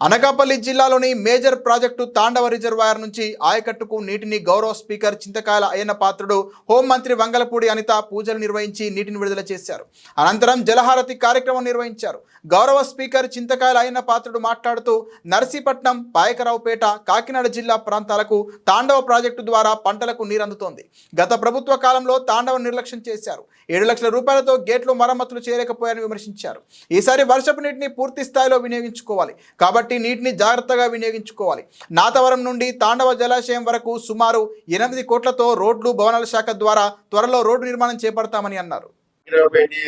అనకాపల్లి జిల్లాలోని major project తాండవ reservoir నుంచి ఆయకట్టుకు నీటిని గౌరవ స్పీకర్ చింతకాయల అయ్యన్న పాత్రుడు హోంమంత్రి వంగలపూడి అనిత పూజలు నిర్వహించి నీటిని విడుదల చేశారు. అనంతరం జలహారతి కార్యక్రమం నిర్వహించారు. గౌరవ స్పీకర్ చింతకాయల అయ్యన్న పాత్రుడు మాట్లాడుతూ నర్సీపట్నం పాయకరావుపేట కాకినాడ జిల్లా ప్రాంతాలకు తాండవ ప్రాజెక్టు ద్వారా పంటలకు నీరందుతోంది. గత ప్రభుత్వ కాలంలో తాండవ నిర్లక్ష్యం చేశారు. ఏడు లక్షల రూపాయలతో గేట్లు మరమ్మతులు చేయలేకపోయారని విమర్శించారు. ఈసారి వర్షపు నీటిని పూర్తి స్థాయిలో వినియోగించుకోవాలి. కాబట్టి నీటిని జాగ్రత్తగా వినియోగించుకోవాలి. నాతవరం నుండి తాండవ జలాశయం వరకు సుమారు ఎనిమిది కోట్లతో రోడ్లు భవనాల శాఖ ద్వారా త్వరలో రోడ్డు నిర్మాణం చేపడతామని అన్నారు.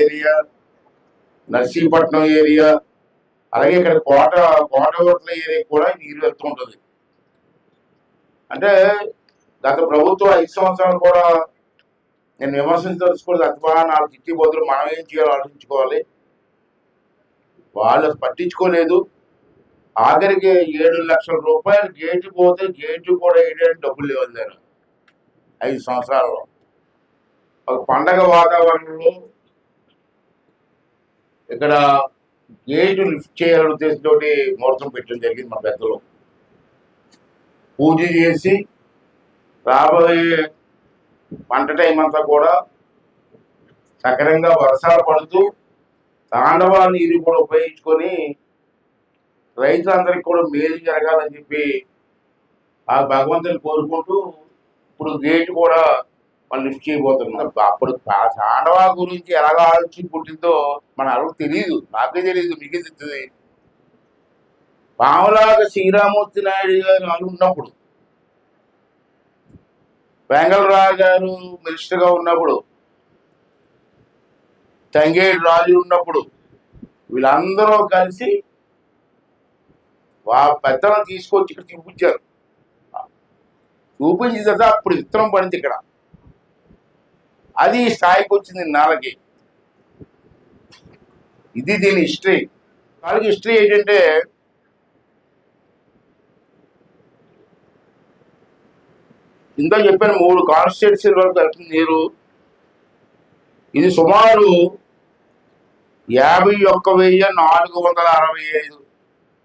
ఏరియా నర్సీపట్నం ఏరియా అలాగే ఇక్కడ కోట కోట రోడ్ల ఏరియా కూడా నీరు వెళ్తూ ఉంటుంది. అంటే గత ప్రభుత్వం ఐదు సంవత్సరాలు కూడా నేను విమర్శించదలుచుకోలేదు అథవా నాలుగు చిట్టి బదులు మనం ఏం చేయాలో ఆలోచించుకోవాలి. వాళ్ళు పట్టించుకోలేదు. ఆఖరికి ఏడు లక్షల రూపాయలు గేటు పోతే గేటు కూడా వేయడానికి డబ్బులు లేవు నేను ఐదు సంవత్సరాల్లో. ఒక పండగ వాతావరణంలో ఇక్కడ గేటు లిఫ్ట్ చేయాలని ఉద్దేశంతో ముహూర్తం పెట్టడం జరిగింది మా పెద్దలు. పూజ చేసి రాబోయే పంట టైం అంతా కూడా సకరంగా వర్షాలు పడుతూ తాండవ నీరు కూడా ఉపయోగించుకొని రైతులందరికీ కూడా మేలు జరగాలని చెప్పి ఆ భగవంతుని కోరుకుంటూ ఇప్పుడు గేట్ కూడా మనం లిఫ్ట్ చేయబోతున్నాం. అప్పుడు పా- తాండవ గురించి ఎలాగ ఆలోచన పుట్టిందో మన అడుగు తెలియదు నాకే తెలియదు మీకే తెలుస్తుంది. పాములాగా శ్రీరామూర్తి నాయుడు గారు వాళ్ళు ఉన్నప్పుడు వెంగళరావు గారు మినిస్టర్గా ఉన్నప్పుడు తంగేడు రాజు ఉన్నప్పుడు వీళ్ళందరూ కలిసి వా పెద్దలను తీసుకొచ్చి ఇక్కడ చూపించారు. చూపించిన తర్వాత అప్పుడు విత్తనం పడింది ఇక్కడ. అది స్థాయికి వచ్చింది నాలకి ఇది దీని హిస్టరీ. వాళ్ళకి హిస్టరీ ఏంటంటే ఇంత చెప్పాను మూడు కాన్స్టిట్యూన్సీల వరకు వెళ్తుంది నీరు. ఇది సుమారు యాభై ఒక్క వెయ్యి నాలుగు వందల అరవై ఐదు.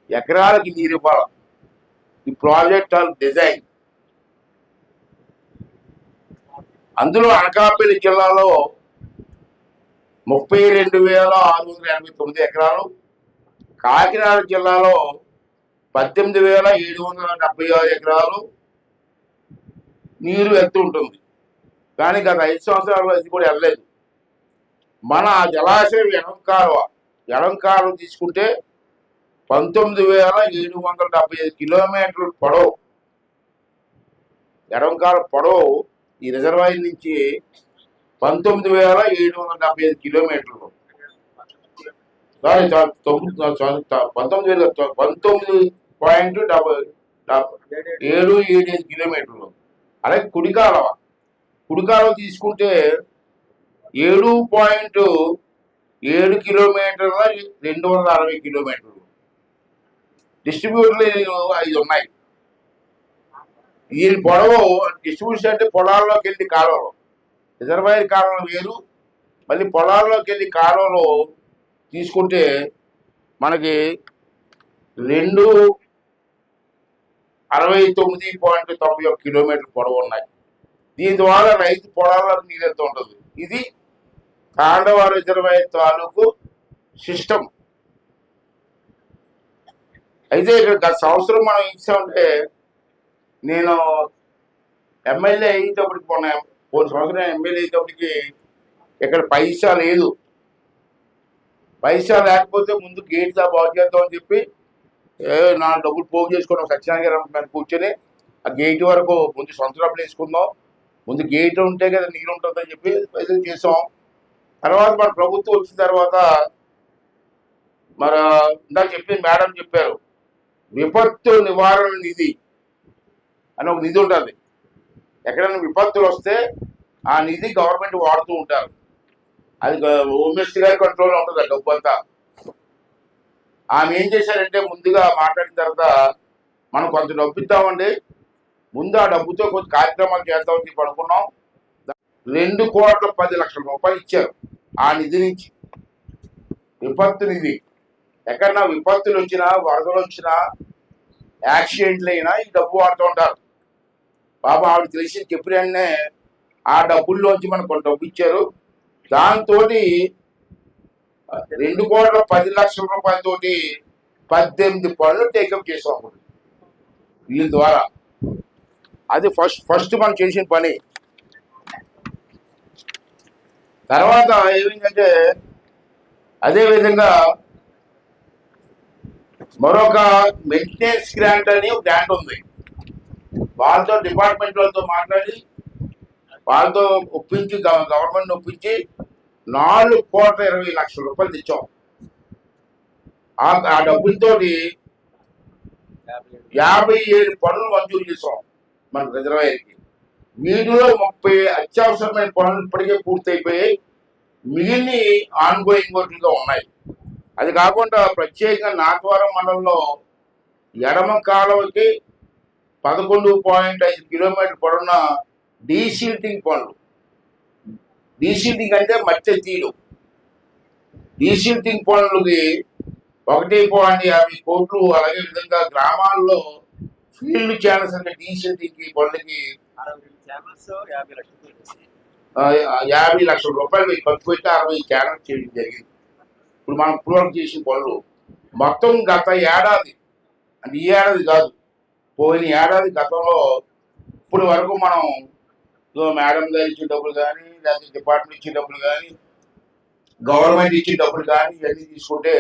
ఎకరాలకి నీరు ఇవ్వాలి? ఈ ప్రాజెక్ట్ ఆఫ్ డిజైన్. అందులో అనకాపల్లి జిల్లాలో ముప్పై రెండు వేల ఆరు వందల ఎనభై తొమ్మిది ఎకరాలు కాకినాడ జిల్లాలో పద్దెనిమిది వేల ఏడు వందల డెబ్బై ఆరు ఎకరాలు నీరు వెళ్తుంటుంది కానీ గత ఐదు సంవత్సరాల్లో ఇది కూడా వెళ్ళలేదు. మన ఆ జలాశయం ఎడం ఎడంకాలు తీసుకుంటే పంతొమ్మిది వేల ఏడు వందల డెబ్బై ఐదు కిలోమీటర్లు పొడవు. ఎడంకాల పొడవు. ఈ రిజర్వాయర్ నుంచి పంతొమ్మిది వేల ఏడు వందల డెబ్బై ఐదు కిలోమీటర్లు. సారీ తొమ్మిది పంతొమ్మిది వేల పంతొమ్మిది పాయింట్ డెబ్బై ఏడు ఏడు ఐదు కిలోమీటర్లు. అలాగే కుడికాలవ. కుడికాలవ తీసుకుంటే ఏడు పాయింట్ ఏడు కిలోమీటర్ల రెండు వందల అరవై కిలోమీటర్లు. డిస్ట్రిబ్యూటర్లు ఐదు ఉన్నాయి. దీని పొడవు డిస్ట్రిబ్యూషన్ అంటే పొలాల్లోకి వెళ్ళి కాలువలు రిజర్వాయర్ కాలంలో వేరు. మళ్ళీ పొలాల్లోకి వెళ్ళి కాలువలు తీసుకుంటే మనకి రెండు అరవై తొమ్మిది పాయింట్ తొంభై ఒక కిలోమీటర్ పొడవు ఉన్నాయి. దీని ద్వారా రైతు పొలాలకు నీరెంత ఉంటుంది? ఇది తాండవ రిజర్వాయర్ తాలూకు సిస్టమ్. అయితే ఇక్కడ గత సంవత్సరం మనం ఇచ్చామంటే నేను ఎమ్మెల్యే అయ్యేటప్పటికి మొన్న పోయిన సంవత్సరం ఎమ్మెల్యే అయ్యేటప్పటికి ఇక్కడ పైసా లేదు. పైసా లేకపోతే ముందు గేట్ దా బాగు చేద్దాం అని చెప్పి నా డబ్బులు పోగు చేసుకున్నాం సత్యనారాయణ కూర్చొని ఆ గేట్ వరకు ముందు సొంత డబ్బులు వేసుకుందాం. ముందు గేట్ ఉంటే కదా నీరు ఉంటుందని చెప్పి పైసలు చేసాం. తర్వాత మన ప్రభుత్వం వచ్చిన తర్వాత మరి ఇందాక చెప్పింది మేడం చెప్పారు. విపత్తు నివారణ నిధి అని ఒక నిధి ఉంటుంది. ఎక్కడైనా విపత్తులు వస్తే ఆ నిధి గవర్నమెంట్ వాడుతూ ఉంటారు. అది హోమ్ గారి కంట్రోల్లో ఉంటుంది ఆ డబ్బు అంతా ఆమె ఏం చేశారంటే ముందుగా మాట్లాడిన తర్వాత మనం కొంత డబ్బు ఇద్దామండి ముందు ఆ డబ్బుతో కొంచెం కార్యక్రమాలు చేద్దామని చెప్పి అనుకున్నాం. రెండు కోట్ల పది లక్షల రూపాయలు ఇచ్చారు ఆ నిధి నుంచి. విపత్తు నిధి. ఎక్కడన్నా విపత్తులు వచ్చినా వరదలు వచ్చినా యాక్సిడెంట్లు అయినా ఈ డబ్బు వాడుతూ ఉంటారు. పాపం ఆవిడ తెలిసి చెప్పిన వెంటనే ఆ డబ్బుల్లోంచి మనకు కొంత డబ్బు ఇచ్చారు. దాంతో రెండు కోట్ల పది లక్షల రూపాయలతోటి పద్దెనిమిది పనులు టేకప్ చేసాం అప్పుడు వీళ్ళ ద్వారా. అది ఫస్ట్ ఫస్ట్ మనం చేసిన పని. తర్వాత ఏమైందంటే అదే విధంగా మరొక మెయింటెనెన్స్ గ్రాంట్ అని గ్రాంట్ ఉంది. వాళ్ళతో డిపార్ట్మెంట్ వాళ్ళతో మాట్లాడి వాళ్ళతో ఒప్పించి గవర్నమెంట్ ఒప్పించి నాలుగు కోట్ల ఇరవై లక్షల రూపాయలు తెచ్చాం. ఆ డబ్బులతో యాభై ఏడు పనులు మంజూరు చేసాం మన రిజర్వాయర్కి. వీటిలో ముప్పై అత్యవసరమైన పనులు ఇప్పటికే పూర్తయిపోయాయి. మిగిలిన ఆన్గోయింగ్ వర్క్లుగా ఉన్నాయి. అది కాకుండా ప్రత్యేకంగా నాగవరం మండలంలో ఎడమ కాలువకి పదకొండు పాయింట్ ఐదు కిలోమీటర్ పొడవున డీసిల్టింగ్ పనులు. డీసిల్టింగ్ అంటే మట్టి తీయడం. డీసిల్టింగ్ పనులకి ఒకటి పాయింట్ యాభై కోట్లు అలాగే విధంగా గ్రామాల్లో ఫీల్డ్ ఛానల్స్ అంటే డీసిల్టింగ్ పనులకి ఛానల్స్ యాభై లక్షలు రూపాయలు ఖర్చు పెట్టి అరవై ఛానల్ చేయడం జరిగింది. ఇప్పుడు మనం ఇప్పటివరకు చేసిన పనులు. మొత్తం గత ఏడాది అంటే ఈ ఏడాది కాదు పోయిన ఏడాది గతంలో ఇప్పుడు వరకు మనం మేడం గారు ఇచ్చే డబ్బులు కానీ లేకపోతే డిపార్ట్మెంట్ ఇచ్చే డబ్బులు కానీ గవర్నమెంట్ ఇచ్చే డబ్బులు కానీ ఇవన్నీ తీసుకుంటే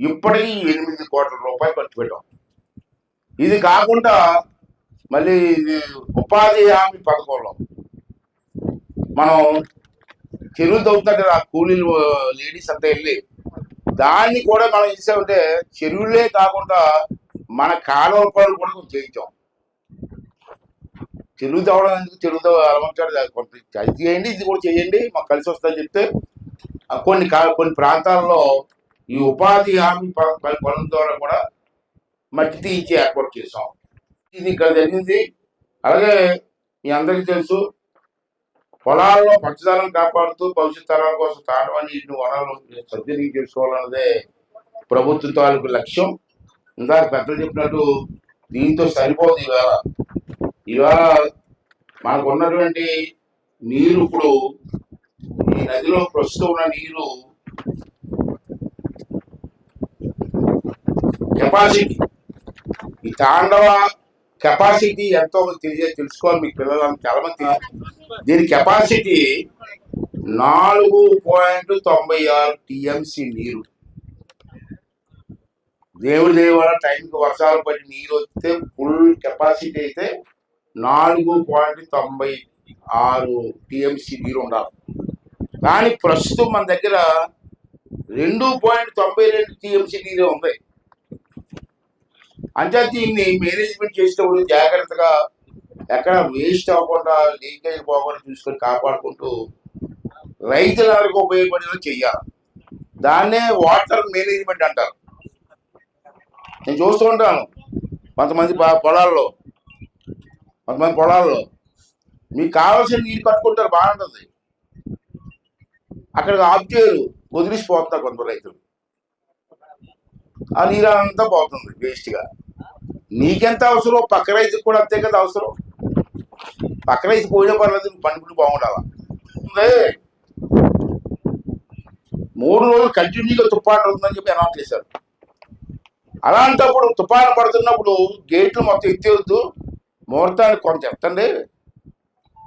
ఇప్పటికీ ఎనిమిది కోట్ల రూపాయలు ఖర్చు పెట్టాం. ఇది కాకుండా మళ్ళీ ఇది ఉపాధి హామీ పథకంలో మనం చెరువులు తవ్వుతారు కదా ఆ కూలీలు లేడీస్ అంతా వెళ్ళి దాన్ని కూడా మనం చేసామంటే చెరువులే కాకుండా మన కాలువ పనులు కూడా కొంచెం చేయించాం. చెరువు తవ్వడం ఎందుకు? చెరువు అలవంచాడు కొంత అది చేయండి ఇది కూడా చేయండి మాకు కలిసి వస్తుందని చెప్తే కొన్ని కా- కొన్ని ప్రాంతాల్లో ఈ ఉపాధి హామీ పనుల ద్వారా కూడా మట్టి తీయించి ఏర్పాటు చేసాం ఇది ఇక్కడ జరిగింది. అలాగే మీ అందరికీ తెలుసు పొలాల్లో పచ్చదనం కాపాడుతూ భవిష్యత్ తరాల కోసం తాడవని నీటిని వనరులు సద్వినియోగం చేసుకోవాలన్నదే ప్రభుత్వం తాలూకు లక్ష్యం. ఇందాక పెద్దలు చెప్పినట్టు దీంతో సరిపోదు ఇవాళ. ఇవాళ మనకు ఉన్నటువంటి నీరు ఇప్పుడు ఈ నదిలో ప్రస్తుతం ఉన్న నీరు కెపాసిటీ ఈ తాండవ కెపాసిటీ ఎంతో తెలియ తెలుసుకోవాలి మీకు పిల్లలు చాలా మంది తెలియదు. దీని కెపాసిటీ నాలుగు పాయింట్ తొంభై ఆరు టిఎంసి నీరు. దేవుడి దేవాల టైంకి వర్షాలు పడి నీరు వస్తే ఫుల్ కెపాసిటీ అయితే నాలుగు పాయింట్ తొంభై ఆరు టిఎంసి నీరు ఉండాలి. కానీ ప్రస్తుతం మన దగ్గర రెండు పాయింట్ తొంభై రెండు టీఎంసీ నీరు ఉంది. అంటే దీన్ని మేనేజ్మెంట్ చేసేటప్పుడు జాగ్రత్తగా ఎక్కడ వేస్ట్ అవ్వకుండా లీకేజ్ పోకుండా చూసుకొని కాపాడుకుంటూ రైతులకు ఉపయోగపడేలా చెయ్యాలి. దాన్నే వాటర్ మేనేజ్మెంట్ అంటారు. నేను చూస్తూ ఉంటాను. కొంతమంది పొలాల్లో కొంతమంది పొలాల్లో మీకు కావాల్సిన నీరు కట్టుకుంటారు బాగుంటుంది. అక్కడ ఆఫ్ చేయరు వదిలిసిపోతున్నారు కొంత రైతులు. ఆ నీరు అంతా పోతుంది వేస్ట్గా నీకెంత అవసరం పక్క రైతుకు కూడా అంతే కదా అవసరం. పక్కన వేసి పోయిన పర్లేదు పనిపుడు బాగుండాలా? మూడు రోజులు కంటిన్యూగా తుఫాను ఉందని చెప్పి అనౌన్స్ చేశారు. అలాంటప్పుడు తుఫాను పడుతున్నప్పుడు గేట్లు మొత్తం ఎత్తేవద్దు ముహూర్తానికి కొంత ఎత్తండి.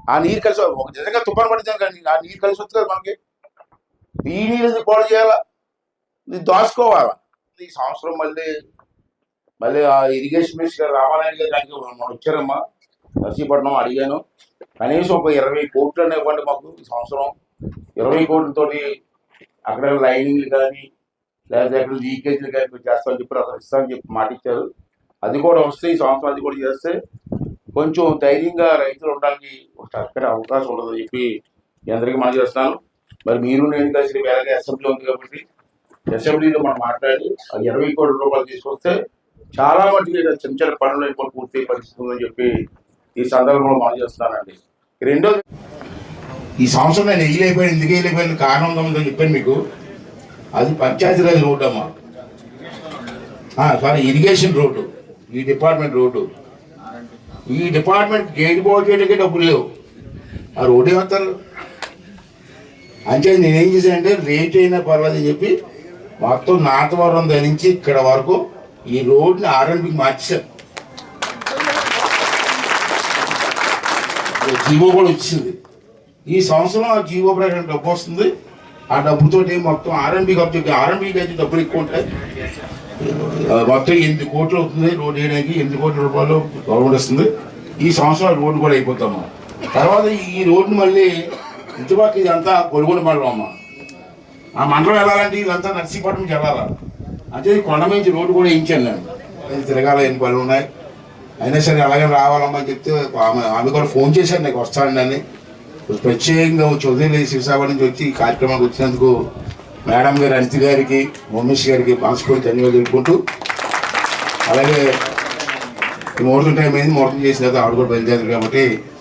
ఆ నీరు కలిసి ఒక నిజంగా తుఫాను పడితే కానీ ఆ నీరు కలిసి వస్తుంది కదా మనకి. ఈ నీరు పాడు చేయాలా? ఇది దాచుకోవాలా? ఈ సంవత్సరం మళ్ళీ మళ్ళీ ఆ ఇరిగేషన్ మినిస్టర్ రామారాయణ గారు దానికి మనం వచ్చారమ్మా. నర్సీపట్నం అడిగాను. కనీసం ఒక ఇరవై కోట్లు ఇవ్వండి మాకు సంవత్సరం. ఇరవై కోట్లతోటి అక్కడ లైనింగ్లు కానీ లేకపోతే అక్కడ లీకేజ్లు కానీ చేస్తామని చెప్పి అసలు ఇస్తామని చెప్పి మాట ఇచ్చారు. అది కూడా వస్తే ఈ సంవత్సరం అది కూడా చేస్తే కొంచెం ధైర్యంగా రైతులు ఉండడానికి ఒక చక్కటి అవకాశం ఉండదని చెప్పి మీ అందరికీ మనం చేస్తాను మరి మీరు నేను కలిసి వేరే అసెంబ్లీ ఉంది కాబట్టి అసెంబ్లీలో మనం మాట్లాడి అది ఇరవై కోట్ల రూపాయలు తీసుకొస్తే చాలా మటుకు చిన్న చిన్న పనులు అయిపోయి పూర్తి పరిస్థితి ఉందని చెప్పి ఈ సందర్భంలో మనం చేస్తానండి. రెండో ఈ సంవత్సరం నేను వేయలేకపోయాను ఎందుకు వేయలేకపోయాను కారణం ఉందని చెప్పాను మీకు. అది పంచాయతీరాజ్ రోడ్డు అమ్మా. Sorry irrigation road. ఈ డిపార్ట్మెంట్ రోడ్డు. ఈ డిపార్ట్మెంట్ గేట్ బాగు చేయడానికి డబ్బులు లేవు. ఆ రోడ్డు ఏమంటారు అంటే నేనేం చేశానంటే రేట్ అయినా పర్వాలేదు అని చెప్పి మొత్తం నాతవరం ధరించి ఇక్కడ వరకు ఈ రోడ్ని ఆర్ఎన్బికి మార్చాను జీవో కూడా వచ్చింది ఈ సంవత్సరం ఆ జీవో ప్రకారం డబ్బు వస్తుంది. ఆ డబ్బుతో మొత్తం ఆర్ఎన్బికి అప్ ఆర్ఎంబీకి అయితే డబ్బులు ఎక్కువ ఉంటాయి. మొత్తం ఎనిమిది కోట్లు అవుతుంది. రోడ్ వేయడానికి ఎనిమిది కోట్ల రూపాయలు గవర్నమెంట్ వస్తుంది. ఈ సంవత్సరం రోడ్డు కూడా అయిపోతాము తర్వాత ఈ రోడ్డు మళ్ళీ ఇటుపక్క ఇదంతా కొలుగొండ మండలం అమ్మ. ఆ మండలం వెళ్ళాలంటే ఇదంతా నర్సీపట్నం నుంచి వెళ్ళాలా? అంటే కొండ నుంచి రోడ్డు కూడా వేయించాను నేను. తిరగాల ఎన్ని పనులు ఉన్నాయి. అయినా సరే అలాగే రావాలమ్మా అని చెప్తే ఆమె ఆమె కూడా ఫోన్ చేశాను నాకు వస్తానండి అని. ప్రత్యేకంగా వచ్చి వదిలేసి విశాఖపట్నం నుంచి వచ్చి ఈ కార్యక్రమానికి వచ్చినందుకు మేడం గారు అనిత గారికి మమ్మేష్ గారికి మనస్ఫూర్తి ధన్యవాదాలు తెలుపుకుంటూ అలాగే ఈ ముహూర్తం టైం అయింది ముహూర్తం చేసిన తర్వాత ఆవిడ కూడా బయలుదేరారు కాబట్టి